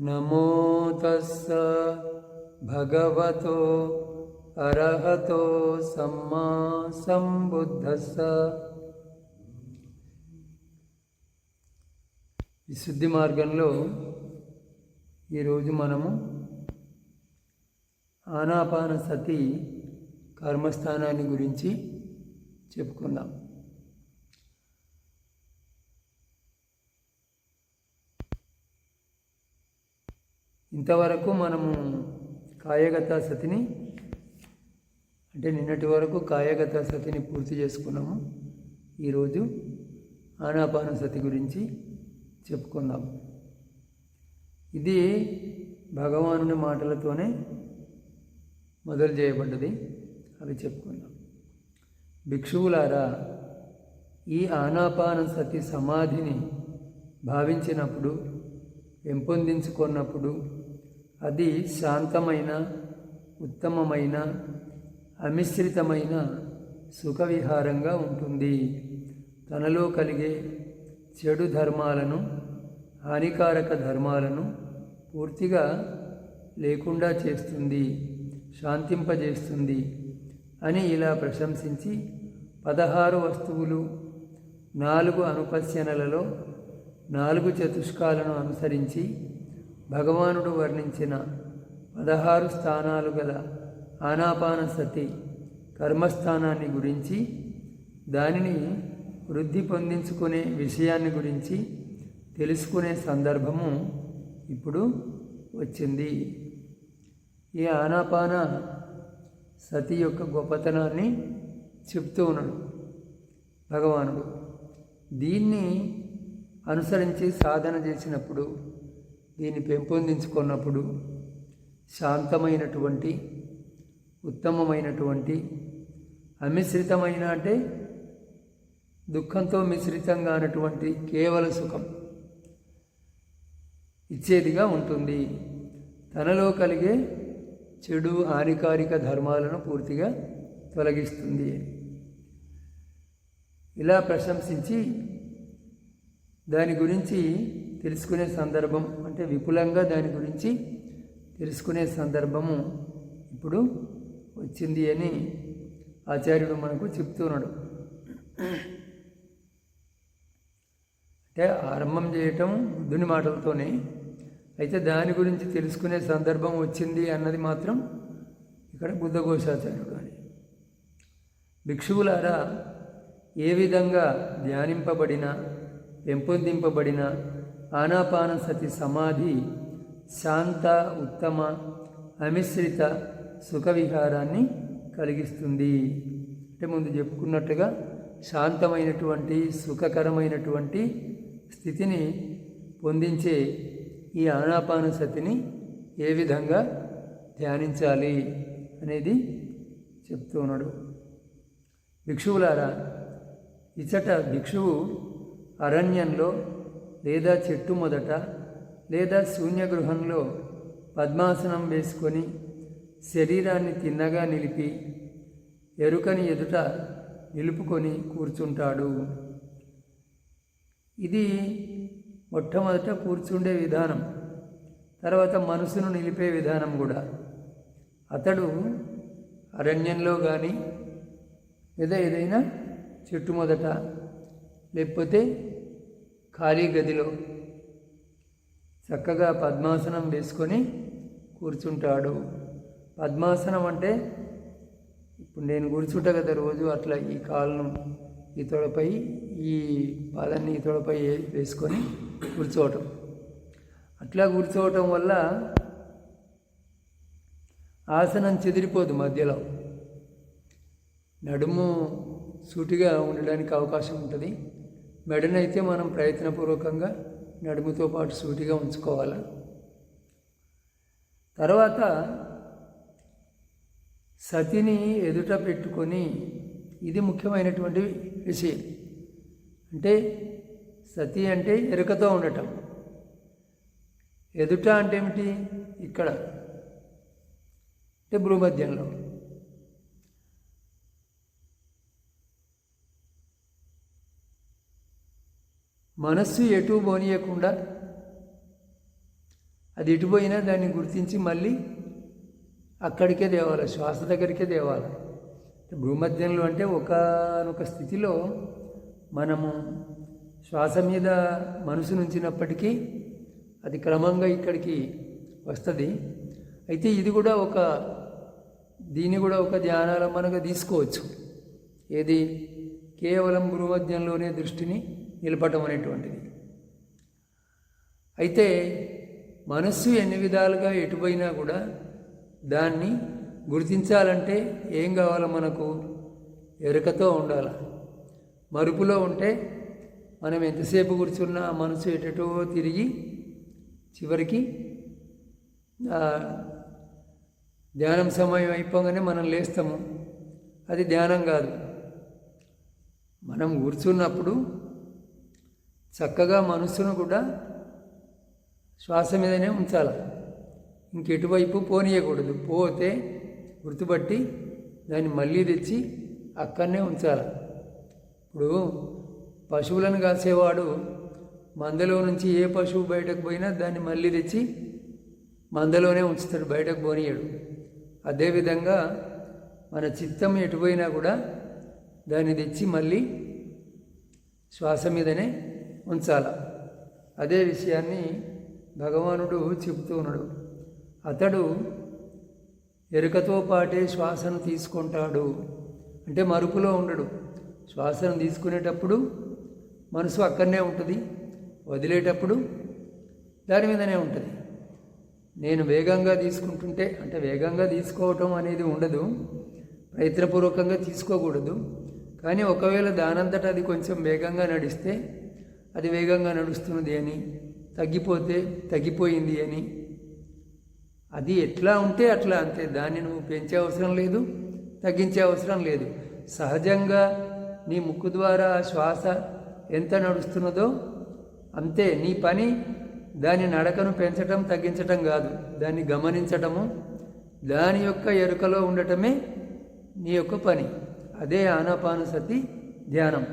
నమో తస్స భగవతో అర్హతో సమ్మా సంబుద్ధస్స. విశుద్ధి మార్గంలో ఈరోజు మనము ఆనాపాన సతి కర్మస్థానాన్ని గురించి చెప్పుకుందాం. ఇంతవరకు మనము కాయగత సతిని అంటే నిన్నటి వరకు కాయగత సతిని పూర్తి చేసుకున్నాము. ఈరోజు ఆనాపాన సతి గురించి చెప్పుకుందాం. ఇది భగవానుని మాటలతోనే మొదలు చేయబడ్డది. అవి చెప్పుకుందాం. భిక్షువులారా ఈ ఆనాపాన సతి సమాధిని భావించినప్పుడు పెంపొందించుకున్నప్పుడు అది శాంతమైన ఉత్తమమైన అమిశ్రితమైన సుఖవిహారంగా ఉంటుంది. తనలో కలిగే చెడు ధర్మాలను హానికారక ధర్మాలను పూర్తిగా లేకుండా చేస్తుంది శాంతింపజేస్తుంది అని ఇలా ప్రశంసించి పదహారు వస్తువులు నాలుగు అనుపశ్యనలలో నాలుగు చతుష్కాలను అనుసరించి భగవానుడు వర్ణించిన పదహారు స్థానాలు గల ఆనాపాన సతి కర్మస్థానాన్ని గురించి దానిని వృద్ధి పొందించుకునే విషయాన్ని గురించి తెలుసుకునే సందర్భము ఇప్పుడు వచ్చింది. ఈ ఆనాపాన సతి యొక్క గొప్పతనాన్ని చెప్తూ ఉన్నాడు భగవానుడు. దీన్ని అనుసరించి సాధన చేసినప్పుడు దీన్ని పెంపొందించుకున్నప్పుడు శాంతమైనటువంటి ఉత్తమమైనటువంటి అమిశ్రితమైన అంటే దుఃఖంతో మిశ్రితంగా అన్నటువంటి కేవల సుఖం ఇచ్చేదిగా ఉంటుంది. తనలో కలిగే చెడు హానికారిక ధర్మాలను పూర్తిగా తొలగిస్తుంది. ఇలా ప్రశంసించి దాని గురించి తెలుసుకునే సందర్భం అంటే విపులంగా దాని గురించి తెలుసుకునే సందర్భము ఇప్పుడు వచ్చింది అని ఆచార్యుడు మనకు చెప్తున్నాడు. అంటే ఆరంభం చేయటం బుద్ధుని మాటలతోనే. అయితే దాని గురించి తెలుసుకునే సందర్భం వచ్చింది అన్నది మాత్రం ఇక్కడ బుద్ధఘోషాచార్యుడు అని. భిక్షువులారా ఏ విధంగా ధ్యానింపబడిన పెంపొందింపబడిన ఆనాపాన సతి సమాధి శాంత ఉత్తమ అమిశ్రిత సుఖ విహారాన్ని కలిగిస్తుంది. అంటే ముందు చెప్పుకున్నట్టుగా శాంతమైనటువంటి సుఖకరమైనటువంటి స్థితిని పొందించే ఈ ఆనాపాన సతిని ఏ విధంగా ధ్యానించాలి అనేది చెప్తూ ఉన్నాడు. భిక్షువులారా ఇచ్చట భిక్షువు అరణ్యంలో లేదా చెట్టు మొదట లేదా శూన్యగృహంలో పద్మాసనం వేసుకొని శరీరాన్ని తిన్నగా నిలిపి ఎరుకని ఎదుట నిలుపుకొని కూర్చుంటాడు. ఇది మొట్టమొదట కూర్చుండే విధానం. తర్వాత మనసును నిలిపే విధానం కూడా. అతడు అరణ్యంలో కానీ లేదా ఏదైనా చెట్టు మొదట లేకపోతే ఖాళీ గదిలో చక్కగా పద్మాసనం వేసుకొని కూర్చుంటాడు. పద్మాసనం అంటే ఇప్పుడు నేను కూర్చుంటా కదా రోజు అట్లా ఈ కాళ్ళను ఈ తొడపై ఈ పాదాన్ని ఈ తొడపై వేసుకొని కూర్చోవటం. అట్లా కూర్చోవటం వల్ల ఆసనం చెదిరిపోదు మధ్యలో. నడుము సూటిగా ఉండడానికి అవకాశం ఉంటుంది. మెడనైతే మనం ప్రయత్నపూర్వకంగా నడుముతో పాటు సూటిగా ఉంచుకోవాలి. తర్వాత సతిని ఎదుట పెట్టుకొని ఇది ముఖ్యమైనటువంటి విషయం. అంటే సతి అంటే ఎరుకతో ఉండటం. ఎదుట అంటే ఏమిటి? ఇక్కడ. అంటే భూమధ్యంలో మనస్సు ఎటు పోనీయకుండా అది ఎటుపోయినా దాన్ని గుర్తించి మళ్ళీ అక్కడికే దేవాలి శ్వాస దగ్గరికే దేవాలి భూమధ్యంలో అంటే ఒకనొక స్థితిలో మనము శ్వాస మీద మనసు నుంచినప్పటికీ అది క్రమంగా ఇక్కడికి వస్తుంది. అయితే ఇది కూడా ఒక దీన్ని కూడా ఒక ధ్యానాలంబనగా తీసుకోవచ్చు. ఏది? కేవలం భూమధ్యంలోనే దృష్టిని నిలపటం అనేటువంటిది. అయితే మనస్సు ఎన్ని విధాలుగా ఎటుపోయినా కూడా దాన్ని గుర్తించాలంటే ఏం కావాలో మనకు ఎరుకతో ఉండాలి. మరుపులో ఉంటే మనం ఎంతసేపు కూర్చున్నా మనసు ఎటటో తిరిగి చివరికి ధ్యానం సమయం అయిపోగానే మనం లేస్తాము. అది ధ్యానం కాదు. మనం కూర్చున్నప్పుడు చక్కగా మనసును కూడా శ్వాస మీదనే ఉంచాలి. ఇంకెటువైపు పోనీయకూడదు. పోతే గుర్తుపట్టి దాన్ని మళ్ళీ తెచ్చి అక్కడనే ఉంచాలి. ఇప్పుడు పశువులను కాసేవాడు మందలో నుంచి ఏ పశువు బయటకు పోయినా దాన్ని మళ్ళీ తెచ్చి మందలోనే ఉంచుతాడు. బయటకు పోనీయడు. అదేవిధంగా మన చిత్తం ఎటుపోయినా కూడా దాన్ని తెచ్చి మళ్ళీ శ్వాస మీదనే ఉంచాల. అదే విషయాన్ని భగవానుడు చెబుతూ ఉన్నాడు. అతడు ఎరుకతో పాటే శ్వాసను తీసుకుంటాడు. అంటే మరుపులో ఉండడు. శ్వాసను తీసుకునేటప్పుడు మనసు అక్కడనే ఉంటుంది. వదిలేటప్పుడు దాని మీదనే ఉంటుంది. నేను వేగంగా తీసుకుంటుంటే అంటే వేగంగా తీసుకోవటం అనేది ఉండదు. ప్రయత్నపూర్వకంగా తీసుకోకూడదు. కానీ ఒకవేళ దానంతట అది కొంచెం వేగంగా నడిస్తే అది వేగంగా నడుస్తున్నది అని తగ్గిపోతే తగ్గిపోయింది అని. అది ఎట్లా ఉంటే అట్లా అంతే దాన్ని నువ్వు పెంచే అవసరం లేదు తగ్గించే అవసరం లేదు. సహజంగా నీ ముక్కు ద్వారా ఆ శ్వాస ఎంత నడుస్తున్నదో అంతే నీ పని దాని నడకను పెంచటం తగ్గించటం కాదు దాన్ని గమనించటము దాని యొక్క ఎరుకలో ఉండటమే నీ యొక్క పని. అదే ఆనాపానసతి ధ్యానం.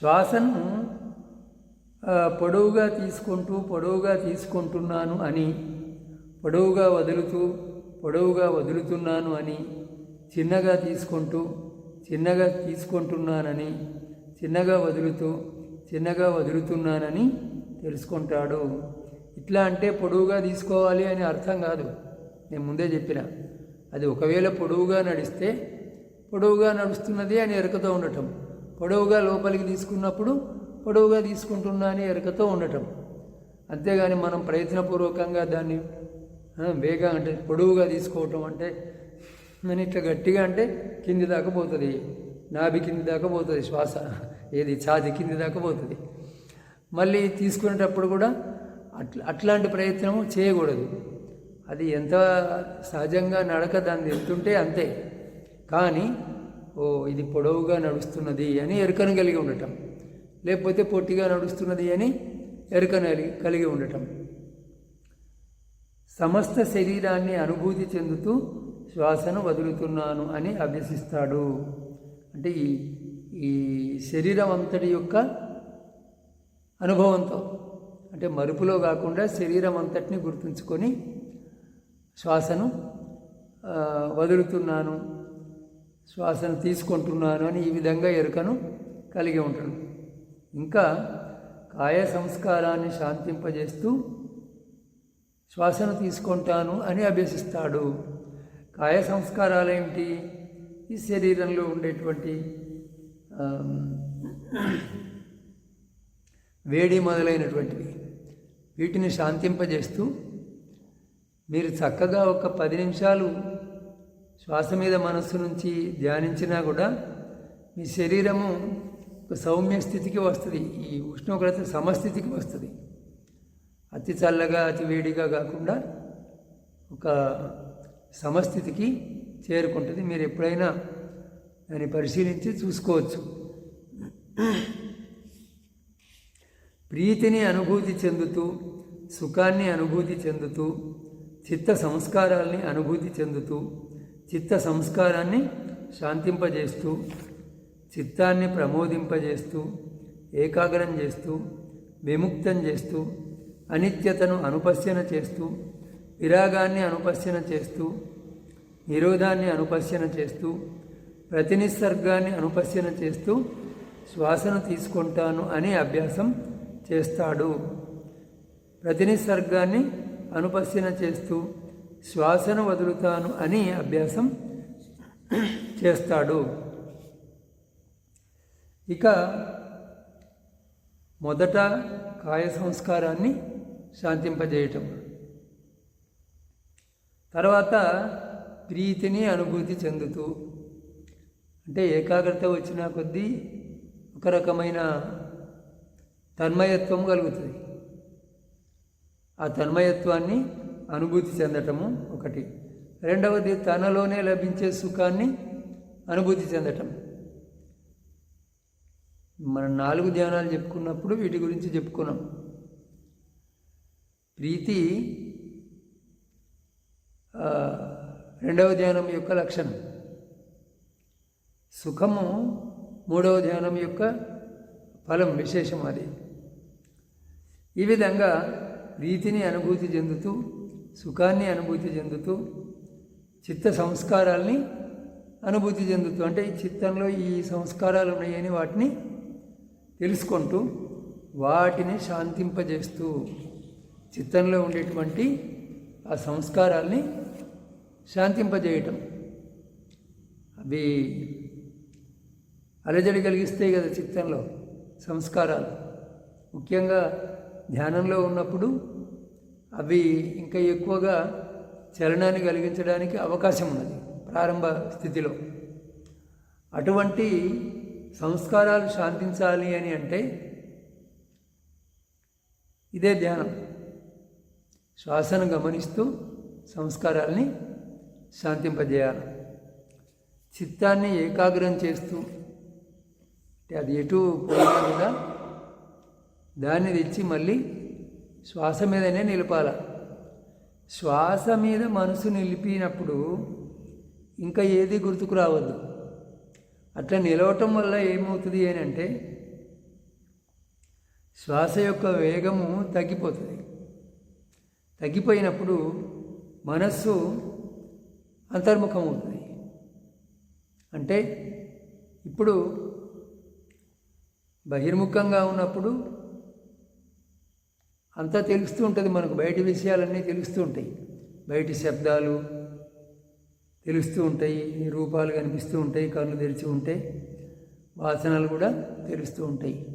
శ్వాసను పొడవుగా తీసుకుంటూ పొడవుగా తీసుకుంటున్నాను అని పొడవుగా వదులుతూ పొడవుగా వదులుతున్నాను అని చిన్నగా తీసుకుంటూ చిన్నగా తీసుకుంటున్నానని చిన్నగా వదులుతూ చిన్నగా వదులుతున్నానని తెలుసుకుంటాడు. ఇట్లా అంటే పొడవుగా తీసుకోవాలి అని అర్థం కాదు. నేను ముందే చెప్పిన. అది ఒకవేళ పొడవుగా నడిస్తే పొడవుగా నడుస్తున్నది అని ఎరుకతో ఉండటం. పొడవుగా లోపలికి తీసుకున్నప్పుడు పొడవుగా తీసుకుంటున్నా అని ఎరుకతో ఉండటం. అంతేగాని మనం ప్రయత్నపూర్వకంగా దాన్ని వేగంగా అంటే పొడవుగా తీసుకోవటం అంటే నేను ఇట్లా గట్టిగా అంటే కింది దాకా పోతుంది. నాభి కింది దాకా పోతుంది శ్వాస ఏది ఛాతి కింది దాకా పోతుంది. మళ్ళీ తీసుకునేటప్పుడు కూడా అట్లా అట్లాంటి ప్రయత్నం చేయకూడదు. అది ఎంత సహజంగా నడక దాన్ని ఎంతుంటే అంతే. కానీ ఓ ఇది పొడవుగా నడుస్తున్నది అని ఎరుకను కలిగి ఉండటం. లేకపోతే పొట్టిగా నడుస్తున్నది అని ఎరుకను కలిగి- కలిగి ఉండటం. సమస్త శరీరాన్ని అనుభూతి చెందుతూ శ్వాసను వదులుతున్నాను అని అభ్యసిస్తాడు. అంటే ఈ ఈ శరీరం అంతటి యొక్క అనుభవంతో అంటే మరుపులో కాకుండా శరీరం అంతటిని గుర్తుంచుకొని శ్వాసను వదులుతున్నాను శ్వాసను తీసుకుంటున్నాను అని ఈ విధంగా ఎరుకను కలిగి ఉంటాడు. ఇంకా కాయ సంస్కారాన్ని శాంతింపజేస్తూ శ్వాసను తీసుకుంటాను అని అభ్యసిస్తాడు. కాయ సంస్కారాలు ఏమిటి? ఈ శరీరంలో ఉండేటువంటి వేడి మొదలైనటువంటివి. వీటిని శాంతింపజేస్తూ మీరు చక్కగా ఒక పది నిమిషాలు శ్వాస మీద మనస్సు నుంచి ధ్యానించినా కూడా మీ శరీరము ఒక సౌమ్య స్థితికి వస్తుంది. ఈ ఉష్ణోగ్రత సమస్థితికి వస్తుంది. అతి చల్లగా అతి వేడిగా కాకుండా ఒక సమస్థితికి చేరుకుంటుంది. మీరు ఎప్పుడైనా దాన్ని పరిశీలించి చూసుకోవచ్చు. ప్రీతిని అనుభూతి చెందుతూ సుఖాన్ని అనుభూతి చెందుతూ చిత్త సంస్కారాల్ని అనుభూతి చెందుతూ చిత్త సంస్కారాన్ని శాంతింపజేస్తూ చిత్తాన్ని ప్రమోదింపజేస్తూ ఏకాగ్రం చేస్తూ విముక్తం చేస్తూ అనిత్యతను అనుపశ్యన చేస్తూ విరాగాన్ని అనుపశ్యన చేస్తూ నిరోధాన్ని అనుపశ్యన చేస్తూ ప్రతినిసర్గాన్ని అనుపశ్యన చేస్తూ శ్వాసను తీసుకుంటాను అనే అభ్యాసం చేస్తాడు. ప్రతినిసర్గాన్ని అనుపశ్యన చేస్తూ శ్వాసను వదులుతాను అని అభ్యాసం చేస్తాడు. ఇక మొదట కాయ సంస్కారాన్ని శాంతింపజేయటం. తర్వాత ప్రీతిని అనుభూతి చెందుతూ అంటే ఏకాగ్రత వచ్చిన కొద్దీ ఒక రకమైన తన్మయత్వం కలుగుతుంది. ఆ తన్మయత్వాన్ని అనుభూతి చెందటము ఒకటి. రెండవది తనలోనే లభించే సుఖాన్ని అనుభూతి చెందటం. మనం నాలుగు ధ్యానాలు చెప్పుకున్నప్పుడు వీటి గురించి చెప్పుకున్నాం. ప్రీతి రెండవ ధ్యానం యొక్క లక్షణం. సుఖము మూడవ ధ్యానం యొక్క ఫలం విశేషం అది. ఈ విధంగా ప్రీతిని అనుభూతి చెందుతూ సుఖాన్ని అనుభూతి చెందుతూ చిత్త సంస్కారాల్ని అనుభూతి చెందుతూ అంటే ఈ చిత్తంలో ఈ సంస్కారాలు ఉన్నాయని వాటిని తెలుసుకుంటూ వాటిని శాంతింపజేస్తూ చిత్తంలో ఉండేటువంటి ఆ సంస్కారాల్ని శాంతింపజేయటం. అవి అలజడి కలిగిస్తాయి కదా చిత్తంలో సంస్కారాలు. ముఖ్యంగా ధ్యానంలో ఉన్నప్పుడు అవి ఇంకా ఎక్కువగా చలనాన్ని కలిగించడానికి అవకాశం ఉన్నది ప్రారంభ స్థితిలో. అటువంటి సంస్కారాలు శాంతించాలి అని అంటే ఇదే ధ్యానం. శ్వాసను గమనిస్తూ సంస్కారాల్ని శాంతింపజేయాలి. చిత్తాన్ని ఏకాగ్రం చేస్తూ అంటే అది ఎటు పోయినా కూడా దాన్ని తెచ్చి మళ్ళీ శ్వాస మీదనే నిలపాల. శ్వాస మీద మనసు నిలిపినప్పుడు ఇంకా ఏది గుర్తుకు రావద్దు. అట్లా నిలవటం వల్ల ఏమవుతుంది అని అంటే శ్వాస యొక్క వేగము తగ్గిపోతుంది. తగ్గిపోయినప్పుడు మనస్సు అంతర్ముఖం అవుతుంది అంటే ఇప్పుడు బహిర్ముఖంగా ఉన్నప్పుడు అంతా తెలుస్తూ ఉంటుంది మనకు బయటి విషయాలన్నీ తెలుస్తూ ఉంటాయి. బయటి శబ్దాలు తెలుస్తూ ఉంటాయి రూపాలు కనిపిస్తూ ఉంటాయి కళ్ళు తెరిచి ఉంటాయి వాసనలు కూడా తెలుస్తూ ఉంటాయి.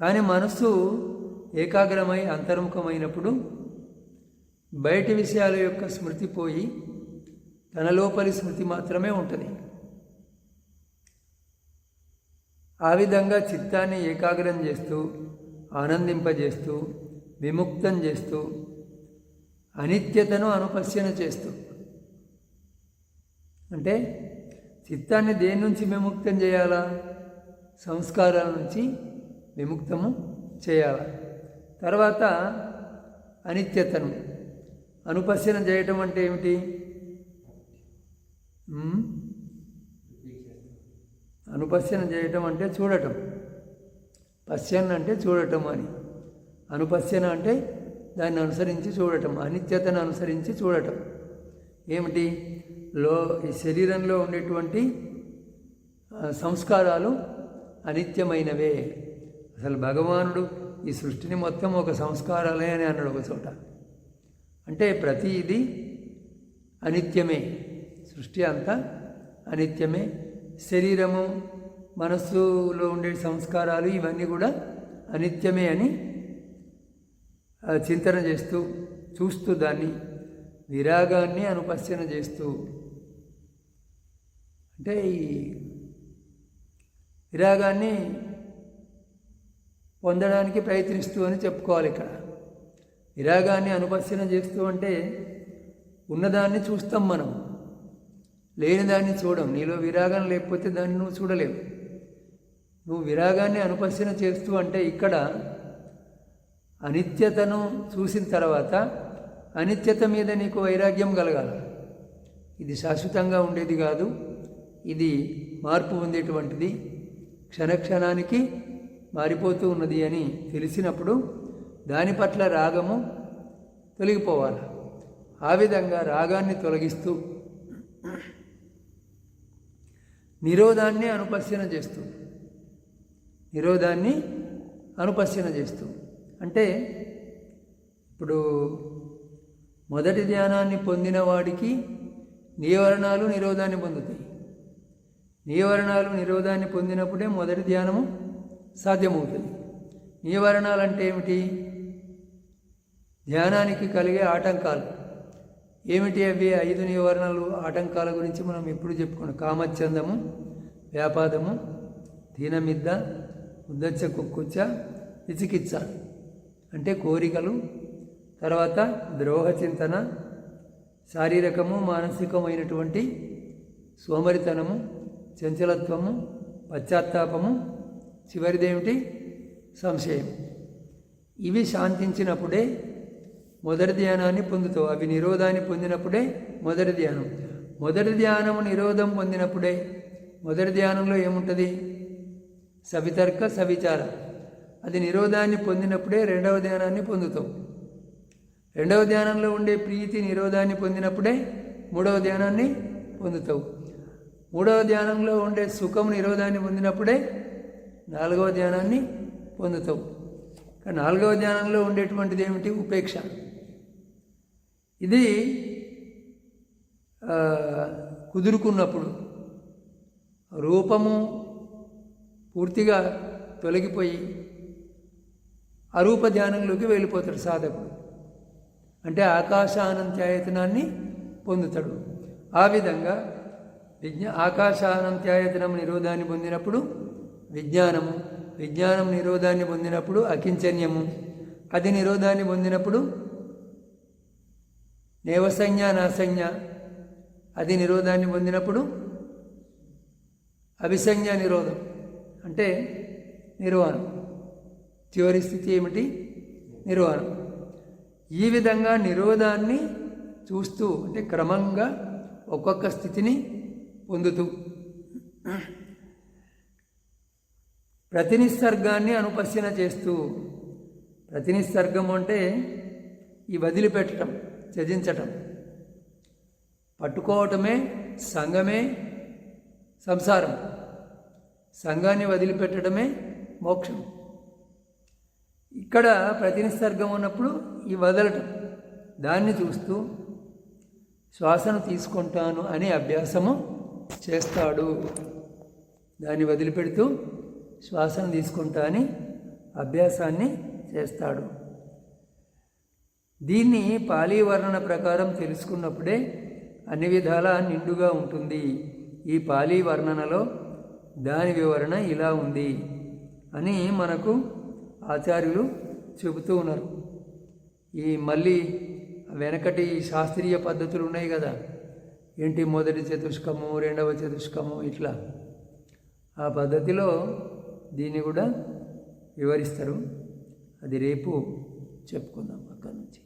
కానీ మనస్సు ఏకాగ్రమై అంతర్ముఖమైనప్పుడు బయటి విషయాల యొక్క స్మృతి పోయి తన లోపలి స్మృతి మాత్రమే ఉంటుంది. ఆ విధంగా చిత్తాన్ని ఏకాగ్రం చేస్తూ ఆనందింపజేస్తూ విముక్తం చేస్తూ అనిత్యతను అనుపశ్యన చేస్తూ. అంటే చిత్తాన్ని దేని నుంచి విముక్తం చేయాలా? సంస్కారాల నుంచి విముక్తము చేయాలి? తర్వాత అనిత్యతను అనుపశ్యన చేయటం అంటే ఏమిటి? అనుపశ్యన చేయటం అంటే చూడటం. పశ్యన్ అంటే చూడటం అని. అనుపశ్యన అంటే దాన్ని అనుసరించి చూడటం అనిత్యతను అనుసరించి చూడటం. ఏమిటి? లో ఈ శరీరంలో ఉండేటువంటి సంస్కారాలు అనిత్యమైనవే. అసలు భగవానుడు ఈ సృష్టిని మొత్తం ఒక సంస్కారాలే అని అన్నాడు ఒక చోట. అంటే ప్రతి ఇది అనిత్యమే. సృష్టి అంతా అనిత్యమే. శరీరము మనస్సులో ఉండే సంస్కారాలు ఇవన్నీ కూడా అనిత్యమే అని చింతన చేస్తూ చూస్తూ దాన్ని విరాగాన్ని అనుపశ్యన చేస్తూ. అంటే ఈ విరాగాన్ని పొందడానికి ప్రయత్నిస్తూ అని చెప్పుకోవాలి ఇక్కడ. విరాగాన్ని అనుపశ్యన చేస్తూ అంటే ఉన్నదాన్ని చూస్తాం మనం. లేని దాన్ని చూడం. నీలో విరాగం లేకపోతే దాన్ని నువ్వు చూడలేవు. నువ్వు విరాగాన్ని అనుపశన చేస్తూ అంటే ఇక్కడ అనిత్యతను చూసిన తర్వాత అనిత్యత మీద నీకు వైరాగ్యం కలగాలి. ఇది శాశ్వతంగా ఉండేది కాదు. ఇది మార్పు ఉండేటువంటిది క్షణక్షణానికి మారిపోతూ ఉన్నది అని తెలిసినప్పుడు దాని పట్ల రాగము తొలగిపోవాలి. ఆ విధంగా రాగాన్ని తొలగిస్తూ నిరోధాన్ని అనుపశ్యన చేస్తూ. నిరోధాన్ని అనుపశ్యన చేస్తూ. అంటే ఇప్పుడు మొదటి ధ్యానాన్ని పొందిన వాడికి నియవరణాలు నిరోధాన్ని పొందుతాయి. నియవరణాలు నిరోధాన్ని పొందినప్పుడే మొదటి ధ్యానము సాధ్యమవుతుంది. నియవరణాలు అంటే ఏమిటి? ధ్యానానికి కలిగే ఆటంకాలు. ఏమిటి అవి? ఐదు నివారణలు ఆటంకాల గురించి మనం ఎప్పుడు చెప్పుకున్నాం కామచ్చందము వ్యాపాదము దీనమిద్ద ఉద్దచ్చ కుక్కుచ్చ విచికిత్స అంటే కోరికలు తర్వాత ద్రోహ చింతన శారీరకము మానసికమైనటువంటి సోమరితనము చంచలత్వము పశ్చాత్తాపము చివరిదేమిటి? సంశయం. ఇవి శాంతించినప్పుడే మొదటి ధ్యానాన్ని పొందుతావు. అవి నిరోధాన్ని పొందినప్పుడే మొదటి ధ్యానం. మొదటి ధ్యానము నిరోధం పొందినప్పుడే మొదటి ధ్యానంలో ఏముంటుంది? సవితర్క సవిచార. అది నిరోధాన్ని పొందినప్పుడే రెండవ ధ్యానాన్ని పొందుతావు. రెండవ ధ్యానంలో ఉండే ప్రీతి నిరోధాన్ని పొందినప్పుడే మూడవ ధ్యానాన్ని పొందుతావు. మూడవ ధ్యానంలో ఉండే సుఖం నిరోధాన్ని పొందినప్పుడే నాలుగవ ధ్యానాన్ని పొందుతావు. కానీ నాలుగవ ధ్యానంలో ఉండేటువంటిది ఏమిటి? ఉపేక్ష. ఇది కుదురుకున్నప్పుడు రూపము పూర్తిగా తొలగిపోయి అరూప ధ్యానంలోకి వెళ్ళిపోతాడు సాధకుడు. అంటే ఆకాశానంత్యాయతనాన్ని పొందుతాడు. ఆ విధంగా విజ్ఞా ఆకాశానంత్యాయతనం నిరోధాన్ని పొందినప్పుడు విజ్ఞానము విజ్ఞానం నిరోధాన్ని పొందినప్పుడు అకించన్యము అది నిరోధాన్ని పొందినప్పుడు నేవసంజ్ఞ నాసంజ్ఞ. అది నిరోధాన్ని పొందినప్పుడు అభిసంజ్ఞ నిరోధం. అంటే నిర్వాణం. చివరి స్థితి ఏమిటి? నిర్వాణం. ఈ విధంగా నిరోధాన్ని చూస్తూ అంటే క్రమంగా ఒక్కొక్క స్థితిని పొందుతూ ప్రతినిసర్గాన్ని అనుపశ్యన చేస్తూ ప్రతినిసర్గం అంటే ఈ వదిలిపెట్టడం. త్యజించటం. పట్టుకోవటమే సంఘమే సంసారం. సంఘాన్ని వదిలిపెట్టడమే మోక్షం. ఇక్కడ ప్రతినిసర్గం ఉన్నప్పుడు ఈ వదలటం. దాన్ని చూస్తూ శ్వాసను తీసుకుంటాను అనే అభ్యాసము చేస్తాడు. దాన్ని వదిలిపెడుతూ శ్వాసను తీసుకుంటా అని అభ్యాసాన్ని చేస్తాడు. దీన్ని పాలీ వర్ణన ప్రకారం తెలుసుకున్నప్పుడే అన్ని విధాలా నిండుగా ఉంటుంది. ఈ పాలీ వర్ణనలో దాని వివరణ ఇలా ఉంది అని మనకు ఆచార్యులు చెబుతూ ఉన్నారు. ఈ మళ్ళీ వెనకటి శాస్త్రీయ పద్ధతులు ఉన్నాయి కదా. ఏంటి మొదటి చతుష్కము రెండవ చతుష్కము ఇట్లా. ఆ పద్ధతిలో దీన్ని కూడా వివరిస్తారు. అది రేపు చెప్పుకుందాం అక్కడి నుంచి.